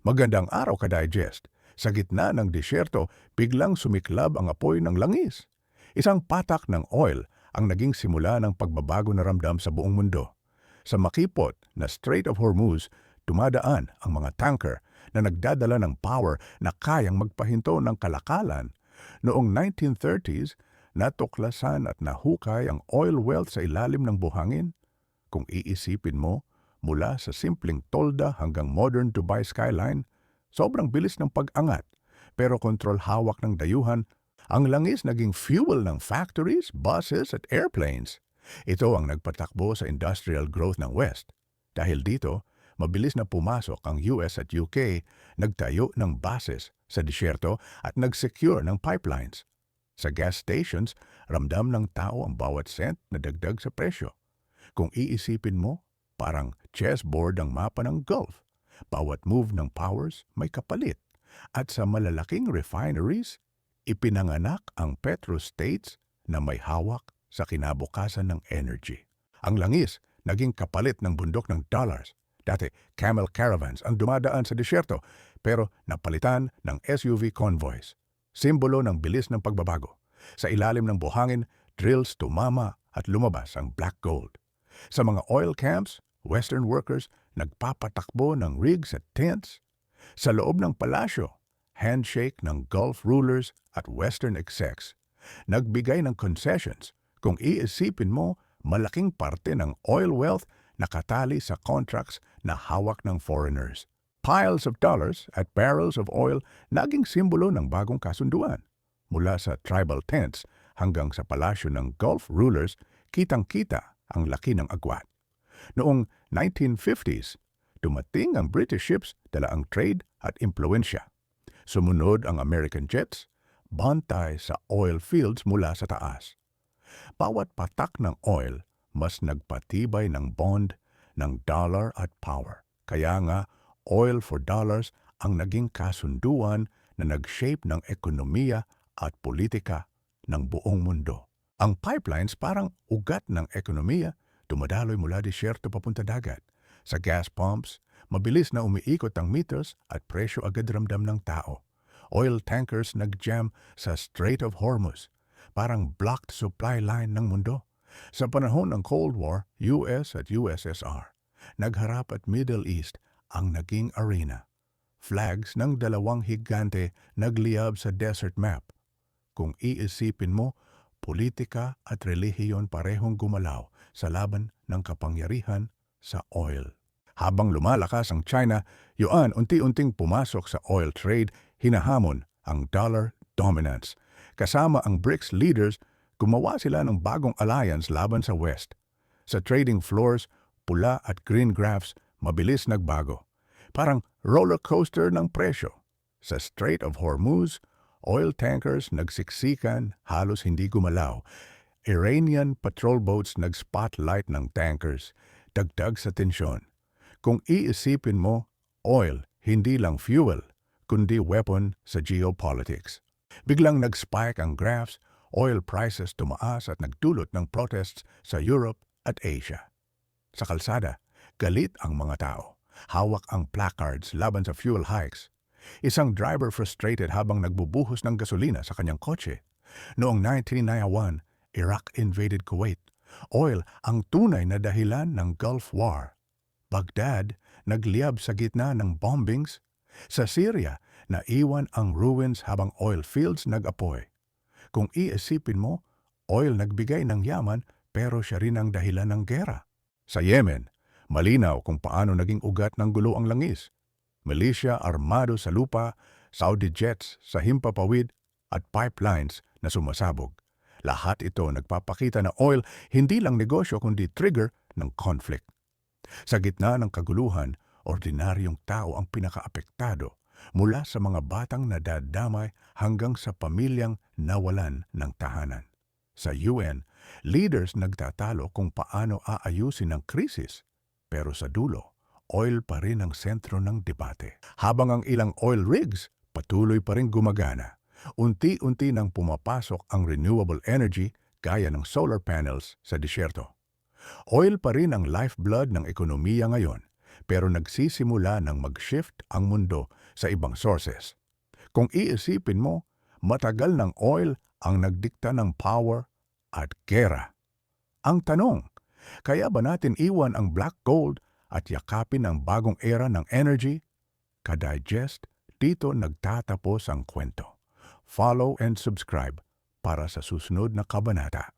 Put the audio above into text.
Magandang araw ka digest. Sa gitna ng disyerto, biglang sumiklab ang apoy ng langis. Isang patak ng oil ang naging simula ng pagbabago na ramdam sa buong mundo. Sa makipot na Strait of Hormuz, dumadaan ang mga tanker na nagdadala ng power na kayang magpahinto ng kalakalan. Noong 1930s, natuklasan at nahukay ang oil wealth sa ilalim ng buhangin. Kung iisipin mo, mula sa simpleng tolda hanggang modern Dubai skyline, sobrang bilis ng pag-angat. Pero kontrol hawak ng dayuhan, ang langis naging fuel ng factories, buses at airplanes. Ito ang nagpatakbo sa industrial growth ng West. Dahil dito, mabilis na pumasok ang US at UK, nagtayo ng bases sa disyerto at nag-secure ng pipelines. Sa gas stations, ramdam ng tao ang bawat cent na dagdag sa presyo. Kung iisipin mo, parang chessboard ang mapa ng Gulf. Bawat move ng powers may kapalit. At sa malalaking refineries, ipinanganak ang petrostates na may hawak sa kinabukasan ng energy. Ang langis, naging kapalit ng bundok ng dollars. Dati, camel caravans ang dumadaan sa disyerto, pero napalitan ng SUV convoys. Simbolo ng bilis ng pagbabago. Sa ilalim ng buhangin, drills tumama at lumabas ang black gold. Sa mga oil camps, Western workers nagpapatakbo ng rigs at tents. Sa loob ng palasyo, handshake ng Gulf rulers at Western execs. Nagbigay ng concessions. Kung iisipin mo, malaking parte ng oil wealth nakatali sa contracts na hawak ng foreigners. Piles of dollars at barrels of oil naging simbolo ng bagong kasunduan. Mula sa tribal tents hanggang sa palasyo ng Gulf rulers, kitang-kita ang laki ng agwat. Noong 1950s, dumating ang British ships dala ang trade at impluensya. Sumunod ang American jets, bantay sa oil fields mula sa taas. Bawat patak ng oil, mas nagpatibay ng bond ng dollar at power. Kaya nga, oil for dollars ang naging kasunduan na nag-shape ng ekonomiya at politika ng buong mundo. Ang pipelines parang ugat ng ekonomiya, dumadaloy mula disyerto papunta dagat. Sa gas pumps, mabilis na umiikot ang meters at presyo agad ramdam ng tao. Oil tankers nag-jam sa Strait of Hormuz, parang blocked supply line ng mundo. Sa panahon ng Cold War, US at USSR, nagharap at Middle East ang naging arena. Flags ng dalawang higante nagliyab sa desert map. Kung iisipin mo, politika at relihiyon parehong gumalaw sa laban ng kapangyarihan sa oil. Habang lumalakas ang China, yuan unti-unting pumasok sa oil trade, hinahamon ang dollar dominance. Kasama ang BRICS leaders, gumawa sila ng bagong alliance laban sa West. Sa trading floors, pula at green graphs mabilis nagbago. Parang roller coaster ng presyo. Sa Strait of Hormuz, oil tankers nagsiksikan, halos hindi gumalaw. Iranian patrol boats nag-spotlight ng tankers, dagdag sa tensyon. Kung iisipin mo, oil, hindi lang fuel, kundi weapon sa geopolitics. Biglang nag-spike ang graphs, oil prices tumaas at nagdulot ng protests sa Europe at Asia. Sa kalsada, galit ang mga tao. Hawak ang placards laban sa fuel hikes. Isang driver frustrated habang nagbubuhos ng gasolina sa kanyang kotse. Noong 1991, Iraq invaded Kuwait. Oil ang tunay na dahilan ng Gulf War. Baghdad nagliyab sa gitna ng bombings. Sa Syria, naiwan ang ruins habang oil fields nag-apoy. Kung iisipin mo, oil nagbigay ng yaman pero siya rin ang dahilan ng gera. Sa Yemen, malinaw kung paano naging ugat ng gulo ang langis. Militia armado sa lupa, Saudi jets sa himpapawid at pipelines na sumasabog. Lahat ito nagpapakita na oil hindi lang negosyo kundi trigger ng conflict. Sa gitna ng kaguluhan, ordinaryong tao ang pinakaapektado mula sa mga batang nadadamay hanggang sa pamilyang nawalan ng tahanan. Sa UN, leaders nagtatalo kung paano aayusin ang krisis. Pero sa dulo, oil pa rin ang sentro ng debate. Habang ang ilang oil rigs patuloy pa rin gumagana, unti-unti nang pumapasok ang renewable energy gaya ng solar panels sa disyerto. Oil pa rin ang lifeblood ng ekonomiya ngayon, pero nagsisimula ng mag-shift ang mundo sa ibang sources. Kung iisipin mo, matagal ng oil ang nagdikta ng power at gera. Ang tanong, kaya ba natin iwan ang black gold at yakapin ang bagong era ng energy? Ka-digest, dito nagtatapos ang kwento. Follow and subscribe para sa susunod na kabanata.